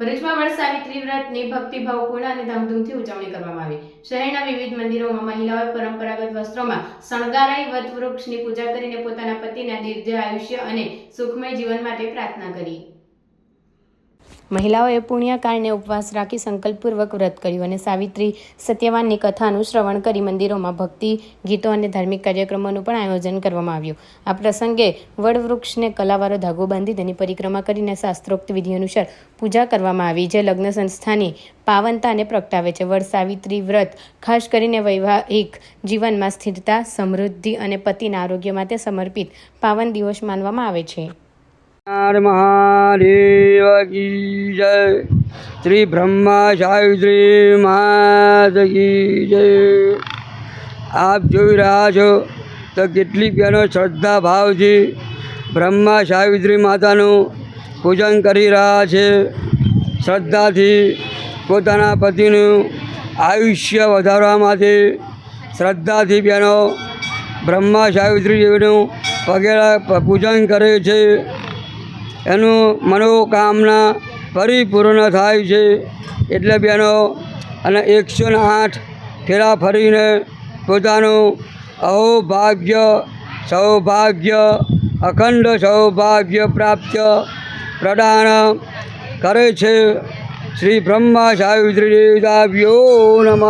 ભરૂચમાં વર્ષ સાવિત્રી વ્રતની ભક્તિભાવપૂર્ણ અને ધામધૂમથી ઉજવણી કરવામાં આવી. શહેરના વિવિધ મંદિરોમાં મહિલાઓએ પરંપરાગત વસ્ત્રોમાં શણગારાઈ વટ વૃક્ષની પૂજા કરીને પોતાના પતિના દીર્ઘ આયુષ્ય અને સુખમય જીવન માટે પ્રાર્થના કરી. મહિલાઓએ પુણ્યકાળને ઉપવાસ રાખી સંકલ્પપૂર્વક વ્રત કર્યું અને સાવિત્રી સત્યવાનની કથાનું શ્રવણ કરી મંદિરોમાં ભક્તિ, ગીતો અને ધાર્મિક કાર્યક્રમોનું પણ આયોજન કરવામાં આવ્યું. આ પ્રસંગે વડવૃક્ષને કલાવારો ધાગો બાંધી તેની પરિક્રમા કરીને શાસ્ત્રોક્ત વિધિ અનુસાર પૂજા કરવામાં આવી, જે લગ્ન સંસ્થાની પાવનતાને પ્રગટાવે છે. વડ સાવિત્રી વ્રત ખાસ કરીને વૈવાહિક જીવનમાં સ્થિરતા, સમૃદ્ધિ અને પતિના આરોગ્ય માટે સમર્પિત પાવન દિવસ માનવામાં આવે છે. મહાદેવ કી જય. શ્રી બ્રહ્મા સાવિત્રી માત કી જય. આપ જોઈ રહ્યા છો તો કેટલીક બહેનો શ્રદ્ધા ભાવથી બ્રહ્મા સાવિત્રી માતાનું પૂજન કરી રહ્યા છે. શ્રદ્ધાથી પોતાના પતિનું આયુષ્ય વધારવા માટે શ્રદ્ધાથી બહેનો બ્રહ્મા સાવિત્રી દેવીનું વગેરે પૂજન કરે છે. એનું મનોકામના પરિપૂર્ણ થાય છે. એટલે બહેનો, અને એકસો ને આઠ ફેરા ફરીને પોતાનું અહોભાગ્ય, સૌભાગ્ય, અખંડ સૌભાગ્ય પ્રાપ્ત પ્રદાન કરે છે. શ્રી બ્રહ્મા સાવિત્રી દેવતાભ્યો નમઃ.